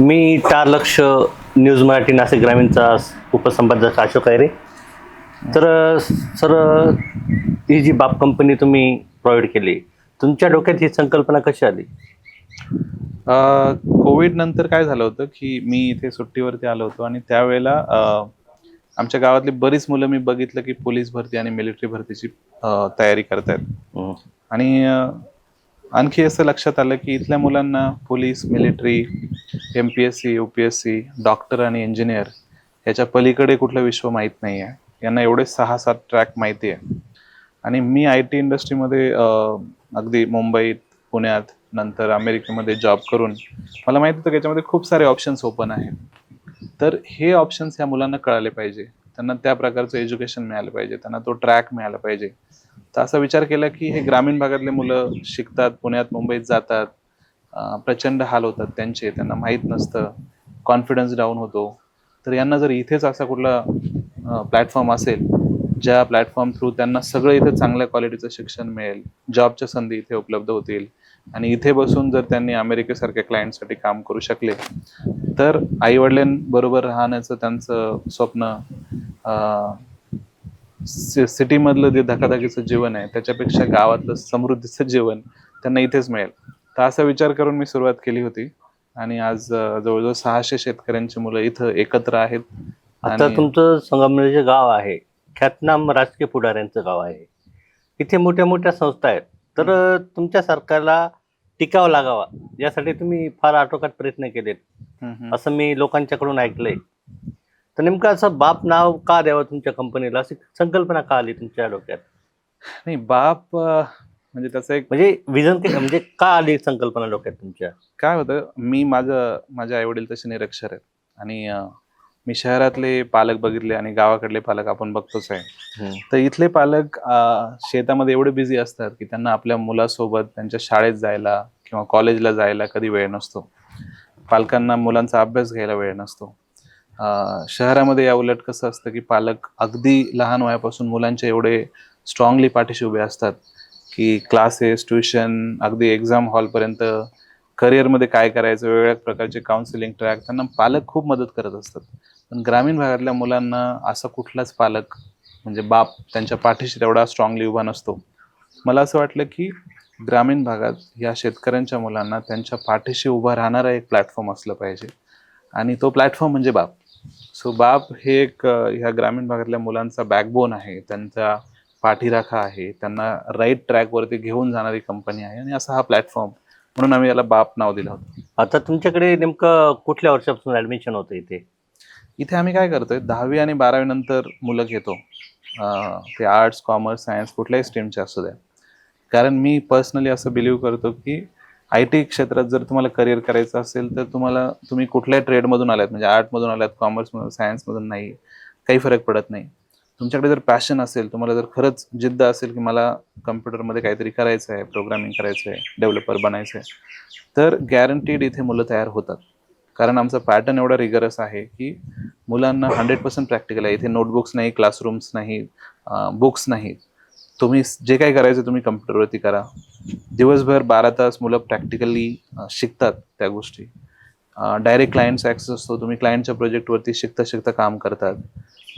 मी चार लक्ष न्यूज मराठी नाशिक ग्रामीणचा उपसंपादक अशोक आहे रे तर सर ही जी बाप कंपनी तुम्ही प्रोव्हाइड केली तुमच्या डोक्यात ही संकल्पना कशी आली? कोविड नंतर काय झालं होतं की मी इथे सुट्टीवरती आलो होतो आणि त्यावेळेला आमच्या गावातली बरीच मुलं मी बघितलं की पोलीस भरती आणि मिलिटरी भरतीची तयारी करतायत. आणि आणखी असं लक्षात आलं की इथल्या मुलांना police military M P S C U P S C doctor आणि इंजिनियर याच्या पलीकडे कुठलं विश्व माहीत नाही आहे. यांना एवढे सहा सात ट्रॅक माहिती आहे. आणि मी आय टी इंडस्ट्रीमध्ये अगदी मुंबईत पुण्यात नंतर अमेरिकेमध्ये जॉब करून मला माहिती होतं की याच्यामध्ये खूप सारे ऑप्शन्स ओपन आहेत. तर हे ऑप्शन्स ह्या मुलांना कळाले पाहिजे. त्यांना त्या प्रकारचं एज्युकेशन मिळालं पाहिजे त्यांना तो ट्रॅक मिळाला पाहिजे. तर असा विचार केला की हे ग्रामीण भागातले मुलं शिकतात पुण्यात मुंबईत जातात प्रचंड हाल होतात त्यांचे त्यांना माहीत नसतं कॉन्फिडन्स डाऊन होतो. तर यांना जर इथेच असा कुठला प्लॅटफॉर्म असेल ज्या प्लॅटफॉर्म थ्रू त्यांना सगळं इथे चांगल्या क्वालिटीचं शिक्षण मिळेल. जॉबच्या संधी इथे उपलब्ध होतील. आणि इथे बसून जर त्यांनी अमेरिकेसारख्या क्लायंटसाठी काम करू शकले तर आई वडिलांबरोबर राहण्याचं त्यांचं स्वप्न सिटीमधलं जे धकाधकीचं जीवन आहे त्याच्यापेक्षा गावातलं समृद्धीचं जीवन त्यांना इथेच मिळेल. तर असा विचार करून मी सुरुवात केली होती. आणि आज जवळजवळ सहाशे शेतकऱ्यांची मुलं इथं एकत्र आहेत. आता तुमचं संगमनेर जे गाव आहे. ख्यातनाम राजकीय पुढाऱ्यांचं गाव आहे. इथे मोठ्या मोठ्या संस्था आहेत. तर तुमच्या सरकारला टिकावं लागावा यासाठी तुम्ही फार आटोकाट प्रयत्न केलेत. असं मी लोकांच्याकडून ऐकलंय. तर नेमकं असं बाप नाव का द्यावं तुमच्या कंपनीला? अशी संकल्पना का आली तुमच्या डोक्यात? नाही बाप म्हणजे त्याचं एक म्हणजे विजन म्हणजे का आली संकल्पना डोक्यात तुमच्या? काय होतं मी माझं माझे आई वडील तसे निरक्षर आहेत. आणि मी शहरातले पालक बघितले आणि गावाकडले पालक आपण बघतोच आहे. तर इथले पालक शेतामध्ये एवढे बिझी असतात की त्यांना आपल्या मुलासोबत त्यांच्या शाळेत जायला किंवा कॉलेजला जायला कधी वेळ नसतो. पालकांना मुलांचा अभ्यास घ्यायला वेळ नसतो. शहरामध्ये या उलट कसं असतं की पालक अगदी लहान वयापासून मुलांच्या एवढे स्ट्रॉंगली पाठीशी उभे असतात की क्लासेस ट्युशन अगदी एक्झाम हॉलपर्यंत करिअरमध्ये काय करायचं वेगवेगळ्या प्रकारचे काउन्सिलिंग ट्रॅक त्यांना पालक खूप मदत करत असतात. पण ग्रामीण भागातल्या मुलांना असा कुठलाच पालक म्हणजे बाप त्यांच्या पाठीशी तेवढा स्ट्रॉंगली उभा नसतो. मला असं वाटलं की ग्रामीण भागात या शेतकऱ्यांच्या मुलांना त्यांच्या पाठीशी उभा राहणारा एक प्लॅटफॉर्म असलं पाहिजे. आणि तो प्लॅटफॉर्म म्हणजे बाप. सो बाप हे एक ह्या ग्रामीण भागातल्या मुलांचा बॅकबोन आहे. त्यांचा पाठीराखा आहे. त्यांना राईट ट्रॅकवरती घेऊन जाणारी कंपनी आहे. आणि असा हा प्लॅटफॉर्म म्हणून आम्ही याला बाप नाव दिलं होतं. आता तुमच्याकडे नेमकं कुठल्या वर्षापासून ऍडमिशन होतं इथे? इथे आम्ही काय करतोय दहावी आणि बारावी नंतर मुलं घेतो. ते आर्ट्स कॉमर्स सायन्स कुठल्याही स्ट्रीमचे असू द्या कारण मी पर्सनली असं बिलीव्ह करतो की आय टी क्षेत्रात जर तुम्हाला करिअर करायचं असेल तर तुम्हाला तुम्ही कुठल्याही ट्रेडमधून आलात म्हणजे आर्टमधून आलात कॉमर्समधून सायन्समधून नाही काही फरक पडत नाही. तुमच्याकडे जर पॅशन असेल तुम्हाला जर खरंच जिद्द असेल की मला कम्प्युटरमध्ये काहीतरी करायचं आहे प्रोग्रामिंग करायचं आहे डेव्हलपर बनायचं आहे तर गॅरंटीड इथे मुलं तयार होतात. कारण आमचा पॅटर्न एवढा रिगरस आहे की मुलांना हंड्रेड पर्सेंट प्रॅक्टिकल आहे. इथे नोटबुक्स नाही क्लासरूम्स नाही बुक्स नाहीत तुम्ही जे काही करायचं तुम्ही कम्प्युटरवरती करा. दिवसभर बारा तास मुलं प्रॅक्टिकली शिकतात त्या गोष्टी. डायरेक्ट क्लायंट्स ॲक्सेस असतो. तुम्ही क्लायंटच्या प्रोजेक्टवरती शिकता शिकता काम करतात.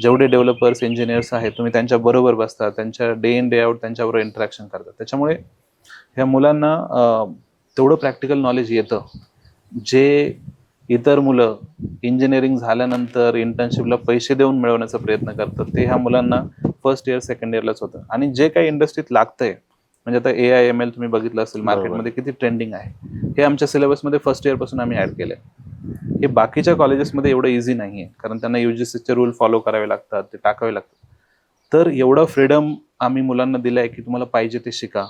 जेवढे डेव्हलपर्स इंजिनियर्स आहेत तुम्ही त्यांच्या बरोबर बसता. त्यांच्या डे इन डे आउट त्यांच्याबरोबर इंटरॅक्शन करतात. त्याच्यामुळे ह्या मुलांना तेवढं प्रॅक्टिकल नॉलेज येतं. जे इतर मुलं इंजिनिअरिंग झाल्यानंतर इंटर्नशिपला पैसे देऊन मिळवण्याचा प्रयत्न करतात. ते ह्या मुलांना फर्स्ट इयर सेकंड इयरलाच होतं. आणि जे काही इंडस्ट्रीत लागतंय म्हणजे आता ए आय एम एल तुम्ही बघितलं असेल. मार्केटमध्ये किती ट्रेंडिंग आहे. हे आमच्या सिलेबसमध्ये फर्स्ट इयरपासून आम्ही ऍड केलंय. हे बाकीच्या कॉलेजेसमध्ये एवढं इझी नाही आहे कारण त्यांना युजीसीचे रूल फॉलो करावे लागतात ते टाकावे लागतात. तर एवढं फ्रीडम आम्ही मुलांना दिलं आहे की तुम्हाला पाहिजे ते शिका.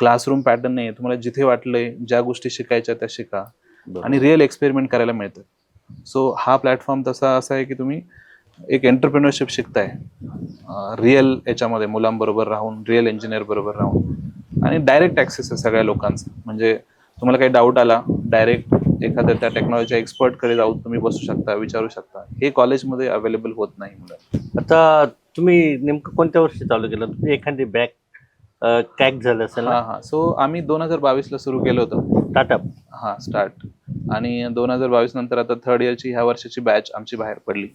क्लासरूम पॅटर्न नाही तुम्हाला जिथे वाटलंय ज्या गोष्टी शिकायच्या त्या शिका. आणि रिअल एक्सपेरिमेंट करायला मिळतं सो हा प्लॅटफॉर्म तसा असा आहे की तुम्ही एक एंटरप्रिनरशिप शिकताय. रिअल याच्यामध्ये मुलांबरोबर राहून रिअल इंजिनियर बरोबर राहून. आणि डायरेक्ट ॲक्सेस आहे सगळ्या लोकांचा. म्हणजे तुम्हाला काही डाऊट आला डायरेक्ट एखाद्या त्या टेक्नॉलॉजीच्या एक्सपर्टकडे जाऊन तुम्ही बसू शकता विचारू शकता. हे कॉलेजमध्ये अवेलेबल होत नाही मुलं. आता तुम्ही नेमकं कोणत्या वर्षी चालू केलं? तुम्ही एखादी बॅक कॅक झालं असेल हा ना? हा सो आम्ही दोन हजार बावीसला सुरू केलं होतं. स्टार्टअप हा स्टार्ट आणि दोन हजार बावीस नंतर आता थर्ड इयरची ह्या वर्षाची बॅच आमची बाहेर पडली.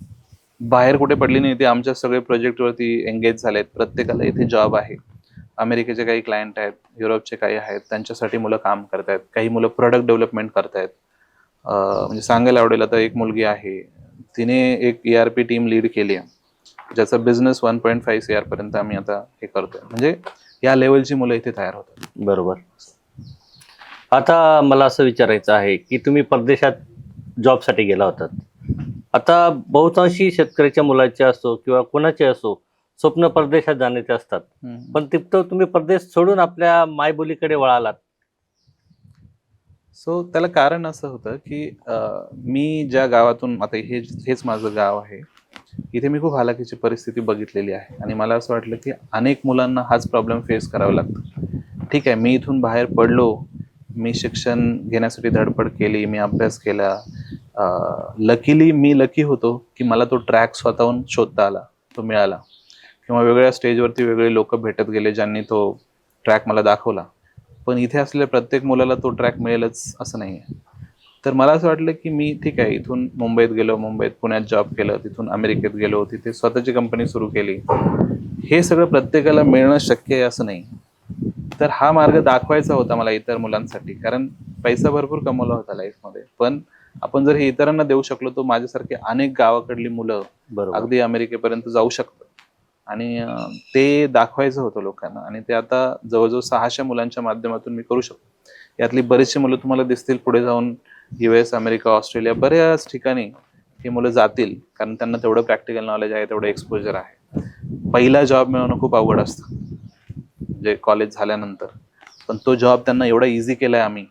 बाहेर कुठे पडली नाही ते आमच्या सगळे प्रोजेक्टवरती एंगेज झालेत. प्रत्येकाला इथे जॉब आहे. अमेरिकेचे काही क्लायंट आहेत युरोपचे काही आहेत त्यांच्यासाठी मुलं काम करतायत. काही मुलं प्रोडक्ट डेव्हलपमेंट करतायत. अं, म्हणजे सांगायला आवडेल आता एक मुलगी आहे. तिने एक E R P team lead केली आहे. ज्याचा business one point five C R पर्यंत आम्ही आता हे करतोय. म्हणजे या लेवलची मुलं इथे तयार होतात. बरोबर. आता मला असं विचारायचं आहे की तुम्ही परदेशात जॉबसाठी गेला होतात. आता बहुतांशी शेतकऱ्याच्या मुलाचे असो किंवा कोणाचे असो स्वप्न परदेशात जाण्याचे असतात. पण तिथं तुम्ही परदेश सोडून आपल्या मायबोलीकडे वळालात. सो त्याला कारण असं होतं की अं, मी ज्या गावातून आता हे हेच माझं गाव आहे. इथे मी खूप हालाकीची परिस्थिती बघितलेली आहे. आणि मला असं वाटलं की अनेक मुलांना हाच प्रॉब्लेम फेस करावा लागतो. ठीक आहे मी इथून बाहेर पडलो मी शिक्षण घेण्यासाठी धडपड केली मी अभ्यास केला लकीली मी लकी होतो की मला तो ट्रॅक स्वतःहून शोधता आला तो मिळाला. किंवा वेगळ्या स्टेजवरती वेगळे लोक भेटत गेले ज्यांनी तो ट्रॅक मला दाखवला. पण इथे असलेल्या प्रत्येक मुलाला तो ट्रॅक मिळेलच असं नाही आहे तर मला असं वाटलं की मी ठीक आहे इथून मुंबईत गेलो मुंबईत पुण्यात जॉब केलं तिथून अमेरिकेत गेलो तिथे स्वतःची कंपनी सुरू केली. हे सगळं प्रत्येकाला मिळणं शक्य आहे असं नाही. तर हा मार्ग दाखवायचा होता मला इतर मुलांसाठी कारण पैसा भरपूर कमवला होता लाईफमध्ये पण आपण जर हे इतरांना देऊ शकलो तर माझ्यासारखी अनेक गावाकडली मुलं बरोबर. अगदी अमेरिकेपर्यंत जाऊ शकतं आणि ते दाखवायचं होतं लोकांना. आणि ते आता जवळजवळ सहाशे मुलांच्या माध्यमातून मी करू शकतो. यातली बरीचशी मुलं तुम्हाला दिसतील पुढे जाऊन. यू एस अमेरिका ऑस्ट्रेलिया बऱ्याच ठिकाणी ही मुलं जातील. कारण त्यांना तेवढं प्रॅक्टिकल नॉलेज आहे तेवढं एक्सपोजर आहे. पहिला जॉब मिळवणं खूप अवघड असतं. म्हणजे कॉलेज झाल्यानंतर. पण तो जॉब त्यांना एवढा इझी केला आहे आम्ही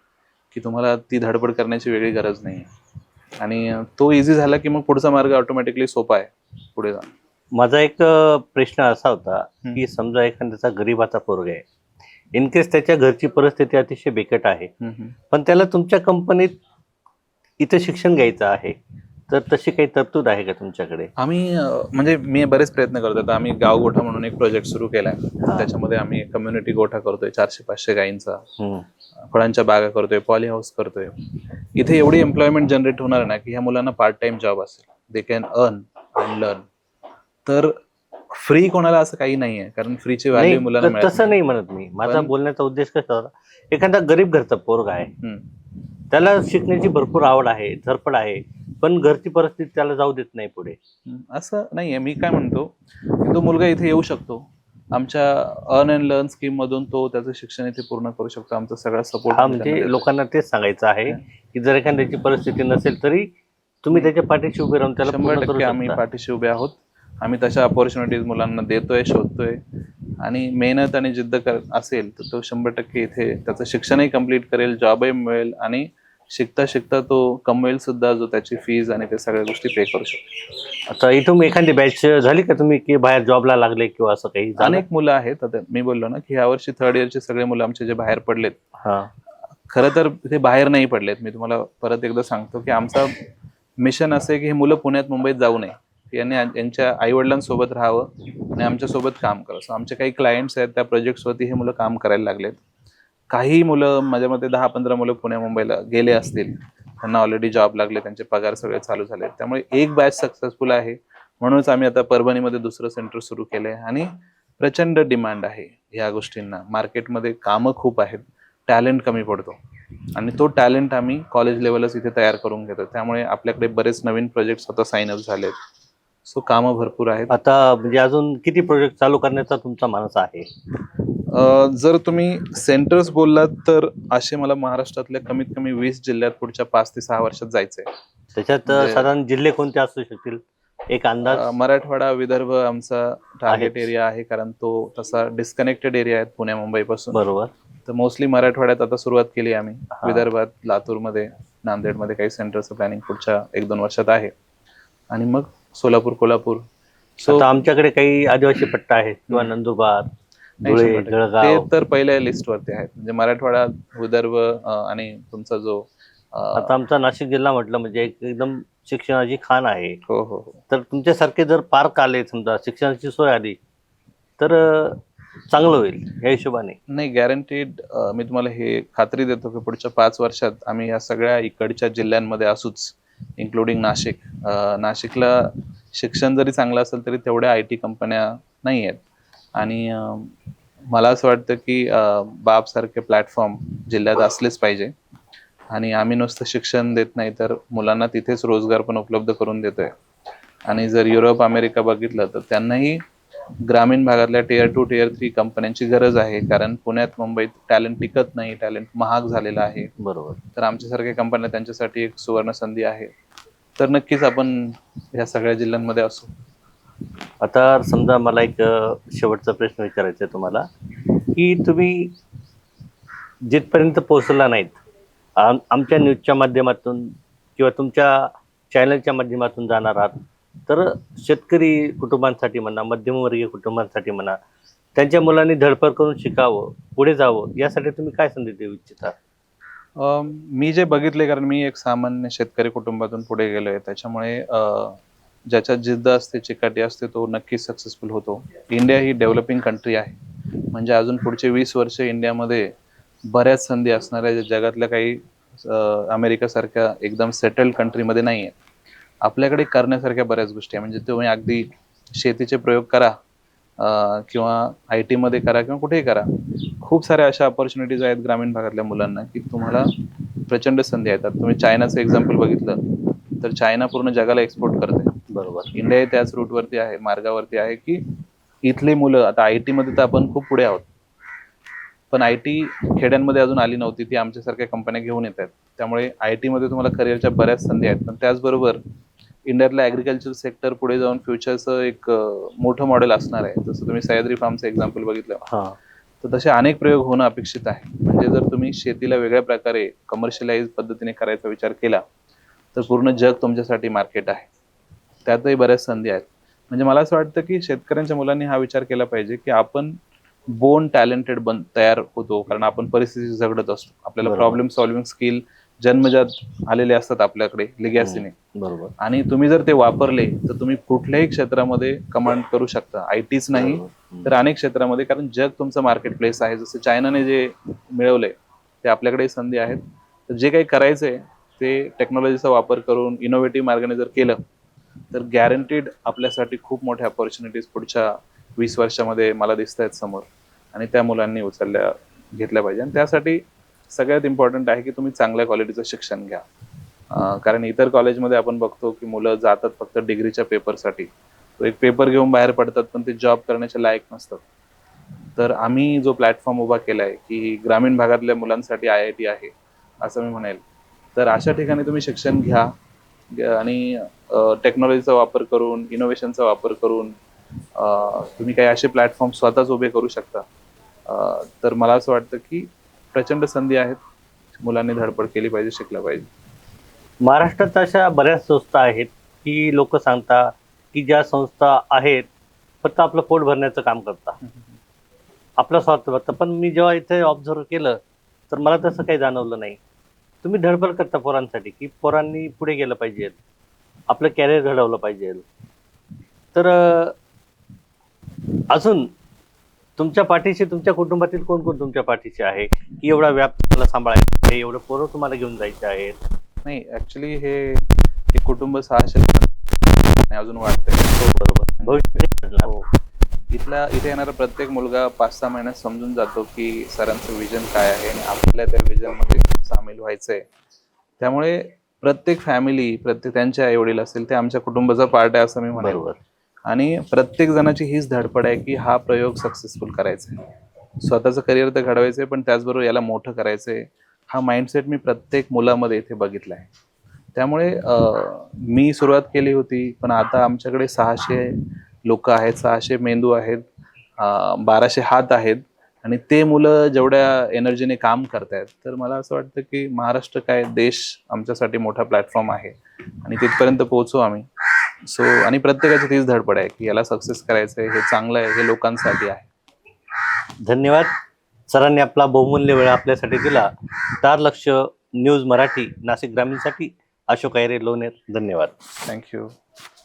की तुम्हाला ती धडपड करण्याची वेगळी गरज नाही आणि तो इझी झाला की मग पुढचा मार्ग ऑटोमॅटिकली सोपा आहे. पुढे जाऊन. माझा एक प्रश्न असा होता. की समजा एखाद्याचा गरीबाचा पोरग आहे. इन केस त्याच्या घरची परिस्थिती अतिशय बिकट आहे. पण त्याला तुमच्या कंपनीत इथं शिक्षण घ्यायचं आहे. तर तशी काही तरतूद आहे का तुमच्याकडे? आम्ही अं, म्हणजे मी बरेच प्रयत्न करतो. आता आम्ही गाव गोठा म्हणून एक प्रोजेक्ट सुरू केलाय. त्याच्यामध्ये आम्ही कम्युनिटी गोठा करतोय चारशे पाचशे गायींचा हम्म. फळांच्या बागा करतोय पॉली हाऊस करतोय. इथे एवढी एम्प्लॉयमेंट जनरेट होणार ना की ह्या मुलांना पार्ट टाइम जॉब असेल. They can earn and learn तर फ्री कोणाला असं काही नाहीये कारण फ्रीची व्हॅल्यू नाही, मुलांना मिळत तसं नाही म्हणत मी. माझा पण- बोलण्याचा उद्देश कसा होता एखादा गरीब घरचा पोरगा आहे. हम्म. त्याला शिकण्याची भरपूर आवड आहे धडपड आहे पण घरची परिस्थिती त्याला जाऊ देत नाही पुढे. असं नाहीये. मी काय म्हणतो तो मुलगा इथे येऊ शकतो. आमच्या अर्न अँड लर्न स्कीम मधून तो त्याचं शिक्षण इथे पूर्ण करू शकतो. आमचा सगळा सपोर्ट हा म्हणजे लोकांना तेच सांगायचं आहे की जर एखाद्याची परिस्थिती नसेल तरी तुम्ही त्याच्या पाठीशी उभे राहून त्याला शंभर टक्के आम्ही. पाठीशी उभे आहोत. आम्ही तशा ऑपॉर्च्युनिटीज मुलांना देतोय शोधतोय. आणि मेहनत आणि जिद्द कर असेल तर तो शंभर टक्के इथे त्याचं शिक्षणही कंप्लीट करेल जॉबही मिळेल आणि शिकता शिकता तो कमवेल सुद्धा जो त्याची फीज आणि ते सगळ्या गोष्टी पे करू शकतो. आता इथून एखादी बॅच झाली का तुम्ही की बाहेर जॉबला लागले किंवा असं काही अनेक मुलं आहेत. आता मी बोललो ना की यावर्षी थर्ड इयरचे सगळे मुलं आमचे जे बाहेर पडलेत. हा. खरं तर ते बाहेर नाही पडलेत. मी तुम्हाला परत एकदा सांगतो की आमचा मिशन असं की हे मुलं पुण्यात मुंबईत जाऊ नये. यांनी यांच्या आईवडिलांसोबत राहावं आणि आमच्यासोबत काम करावं. आमचे काही क्लायंट्स आहेत त्या प्रोजेक्ट्सवरती हे मुलं काम करायला लागलेत. काही मुलं माझ्या मते दहा पंधरा मुलं पुणे मुंबईला गेले असतील त्यांना ऑलरेडी जॉब लागले त्यांचे पगार सगळे चालू झाले. त्यामुळे एक बॅच सक्सेसफुल आहे. म्हणूनच आम्ही आता परभणीमध्ये दुसरं सेंटर सुरू केलं आहे आणि प्रचंड डिमांड आहे ह्या गोष्टींना. मार्केटमध्ये कामं खूप आहेत. टॅलेंट कमी पडतो. आणि तो टॅलेंट आम्ही कॉलेज लेवलच इथे तयार करून घेतो. त्यामुळे आपल्याकडे बरेच नवीन प्रोजेक्ट आता साईन अप झालेत. सो कामं भरपूर आहेत. आता म्हणजे अजून किती प्रोजेक्ट चालू करण्याचा तुमचा मानस आहे? जर तुम्ही सेंटर्स बोललात तर असे मला महाराष्ट्रातल्या कमीत कमी वीस जिल्ह्यात पुढच्या पाच ते सहा वर्षात जायचंय. त्याच्यात म्हणजे- साधारण जिल्हे कोणते असू शकतील? एक अंदाज? मराठवाडा विदर्भ आमचा टार्गेट. एरिया आहे कारण तो तसा डिस्कनेक्टेड एरिया आहे पुण्या मुंबईपासून. बरोबर. तर मोस्टली मराठवाड्यात आता सुरुवात केली आम्ही. विदर्भात लातूरमध्ये नांदेडमध्ये काही सेंटरचं प्लॅनिंग पुढच्या एक दोन वर्षात आहे. आणि मग सोलापूर कोल्हापूर. सो आमच्याकडे काही आदिवासी पट्टा आहेत किंवा नंदुरबार धुळे. जळगाव. ते तर पहिल्या लिस्टवरती आहेत. म्हणजे मराठवाडा विदर्भ अ, आणि तुमचा जो अ, आता आमचा नाशिक जिल्हा म्हटलं म्हणजे एक एकदम शिक्षणाची खाण आहे. हो हो हो. तर तुमच्यासारखे जर पार्क आले समजा शिक्षणाची सोय आली तर अं, चांगलं होईल या हिशोबाने. नाही गॅरंटीड मी तुम्हाला हे खात्री देतो की पुढच्या पाच वर्षात आम्ही या सगळ्या इकडच्या जिल्ह्यांमध्ये असूच इन्क्लुडिंग नाशिक. अं, नाशिकला शिक्षण जरी चांगलं असेल तरी तेवढ्या आय टी कंपन्या नाही आहेत आणि मला असं वाटतं की अं, बापसारखे प्लॅटफॉर्म जिल्ह्यात असलेच पाहिजे. आणि आम्ही नुसतं शिक्षण देत नाही तर मुलांना तिथेच रोजगार पण उपलब्ध करून देतोय. आणि जर युरोप अमेरिका बघितलं तर त्यांनाही ग्रामीण भागातल्या टियर टू टियर थ्री कंपन्यांची गरज आहे. कारण पुण्यात मुंबईत टॅलेंट टिकत नाही. टॅलेंट महाग झालेला आहे. बरोबर. तर आमच्यासारख्या कंपन्या त्यांच्यासाठी एक सुवर्ण संधी आहे. तर नक्कीच आपण या सगळ्या जिल्ह्यांमध्ये असू. आता समजा मला एक शेवटचा प्रश्न विचारायचा आहे तुम्हाला की तुम्ही जिथपर्यंत पोहोचला नाहीत आम आमच्या न्यूजच्या माध्यमातून किंवा तुमच्या चॅनलच्या माध्यमातून जाणार आहात तर शेतकरी कुटुंबांसाठी म्हणा मध्यमवर्गीय कुटुंबांसाठी म्हणा त्यांच्या मुलांनी धडपड करून शिकावं पुढे जावं यासाठी तुम्ही काय संधी देऊ इच्छिता? मी जे बघितले कारण मी एक सामान्य शेतकरी कुटुंबातून पुढे गेलोय त्याच्यामुळे ज्याच्यात जिद्द असते चिकाटी असते तो नक्कीच सक्सेसफुल होतो. इंडिया ही डेव्हलपिंग कंट्री आहे. म्हणजे अजून पुढचे वीस वर्ष इंडियामध्ये बऱ्याच संधी असणाऱ्या ज्या जगातल्या काही अमेरिकासारख्या एकदम सेटल्ड कंट्रीमध्ये नाही आहे आपल्याकडे करण्यासारख्या बऱ्याच गोष्टी आहे म्हणजे तुम्ही अगदी शेतीचे प्रयोग करा किंवा आय टीमध्ये करा किंवा कुठेही करा. खूप साऱ्या अशा ऑपॉर्च्युनिटीज आहेत ग्रामीण भागातल्या मुलांना की तुम्हाला प्रचंड संधी येतात. तुम्ही चायनाचं एक्झाम्पल बघितलं तर चायना पूर्ण जगाला एक्सपोर्ट करते. बरोबर. इंडिया त्याच रूटवरती आहे मार्गावरती आहे की इथली मुलं आता आयमध्ये तर आपण खूप पुढे आहोत. पण आय टी खेड्यांमध्ये अजून आली नव्हती ती आमच्यासारख्या कंपन्या घेऊन येत आहेत. त्यामुळे आय टीमध्ये तुम्हाला करिअरच्या बऱ्याच संधी आहेत. पण त्याचबरोबर इंडियातलं ॲग्रिकल्चर सेक्टर पुढे जाऊन फ्युचरचं एक मोठं मॉडेल असणार आहे. जसं तुम्ही सह्याद्री फार्मचं एक्झाम्पल बघितलं. तर तसे अनेक प्रयोग होणं अपेक्षित आहे. म्हणजे जर तुम्ही शेतीला वेगळ्या प्रकारे कमर्शियलाइज पद्धतीने करायचा विचार केला तर पूर्ण जग तुमच्यासाठी मार्केट आहे. त्यातही बऱ्याच संधी आहेत. म्हणजे मला असं वाटतं की शेतकऱ्यांच्या मुलांनी हा विचार केला पाहिजे की आपण बोन टॅलेंटेड बन तयार होतो. कारण आपण परिस्थिती झगडत असतो. आपल्याला. प्रॉब्लेम सॉल्व्हिंग स्किल जन्मजात आलेले असतात आपल्याकडे लिगॅसीने बरोबर. आणि तुम्ही जर ते वापरले तर तुम्ही कुठल्याही क्षेत्रामध्ये कमांड करू शकता. आय टीच नाही. तर अनेक क्षेत्रामध्ये कारण जग तुमचं मार्केट प्लेस आहे. जसं चायनाने जे मिळवलंय ते आपल्याकडे संधी आहेत. तर जे काही करायचंय ते टेक्नॉलॉजीचा वापर करून इनोव्हेटिव्ह मार्गाने जर केलं तर गॅरंटीड आपल्यासाठी खूप मोठ्या ऑपॉर्च्युनिटीज पुढच्या वीस वर्षामध्ये मला दिसत आहेत समोर. आणि त्या मुलांनी उचलल्या घेतल्या पाहिजे. आणि त्यासाठी सगळ्यात इम्पॉर्टंट आहे की तुम्ही चांगल्या क्वालिटीचं शिक्षण घ्या. कारण इतर कॉलेजमध्ये आपण बघतो की मुलं जातात फक्त डिग्रीच्या पेपरसाठी तो एक पेपर घेऊन बाहेर पडतात पण ते जॉब करण्याच्या लायक नसतात. तर आम्ही जो प्लॅटफॉर्म उभा केला आहे की ग्रामीण भागातल्या मुलांसाठी आय आय टी आहे असं मी म्हणेल. तर अशा ठिकाणी तुम्ही शिक्षण घ्या. आणि टेक्नॉलॉजीचा वापर करून इनोव्हेशनचा वापर करून तुम्ही काही असे प्लॅटफॉर्म स्वतःच उभे करू शकता. तर मला असं वाटतं की प्रचंड संधी आहेत. मुलांनी धडपड केली पाहिजे शिकलं पाहिजे. महाराष्ट्रात अशा बऱ्याच संस्था आहेत की लोक सांगता की ज्या संस्था आहेत फक्त आपलं पोट भरण्याचं काम करता. आपला स्वार्थ बघता पण मी जेव्हा इथे ऑब्झर्व केलं तर मला तसं काही जाणवलं नाही. तुम्ही धडपड करता पोरांसाठी की पोरांनी पुढे गेलं पाहिजे. आपलं कॅरियर घडवलं पाहिजे. तर अजून तुमच्या पाठीशी तुमच्या कुटुंबातील कोण कोण तुमच्या पाठीशी आहे? की एवढा व्याप तुम्हाला सांभाळायचा आहे एवढं पोरं तुम्हाला घेऊन जायचे आहेत? नाही ऍक्च्युली हे हे कुटुंब सहाशे अजून वाटतंय हो बरोबर. घडणार. हो. इथला इथे येणारा प्रत्येक मुलगा पाच सहा महिन्यात समजून जातो की सरांचं विजन काय आहे आणि आपल्याला त्या विजनमध्ये सामील व्हायचंय. त्यामुळे प्रत्येक फॅमिली प्रत्येक त्यांचे आई वडील असतील ते आमच्या कुटुंबाचा पार्ट आहे असं मी बरोबर. आणि प्रत्येक जणाची हीच धडपड आहे की हा प्रयोग सक्सेसफुल करायचा आहे स्वतःचं करिअर तर घडवायचंय पण त्याचबरोबर याला मोठं करायचंय. हा माइंडसेट मी प्रत्येक मुलामध्ये इथे बघितला आहे. त्यामुळे मी सुरुवात केली होती पण आता आमच्याकडे सहाशे लोक आहेत सहाशे मेंदू आहेत बाराशे हात आहेत. आणि ते मुलं जेवढ्या एनर्जीने काम करतायत तर मला असं वाटतं की महाराष्ट्र काय देश आमच्यासाठी मोठा प्लॅटफॉर्म आहे आणि तिथपर्यंत पोहोचू आम्ही. सो आणि प्रत्येकाची तीच धडपड आहे की याला सक्सेस करायचं आहे हे चांगलं आहे हे लोकांसाठी आहे. धन्यवाद. सरांनी आपला बहुमूल्य वेळ आपल्यासाठी दिला. स्टार लक्ष न्यूज मराठी नाशिक ग्रामीणसाठी. अशोक आयरे लोणेर धन्यवाद. Thank you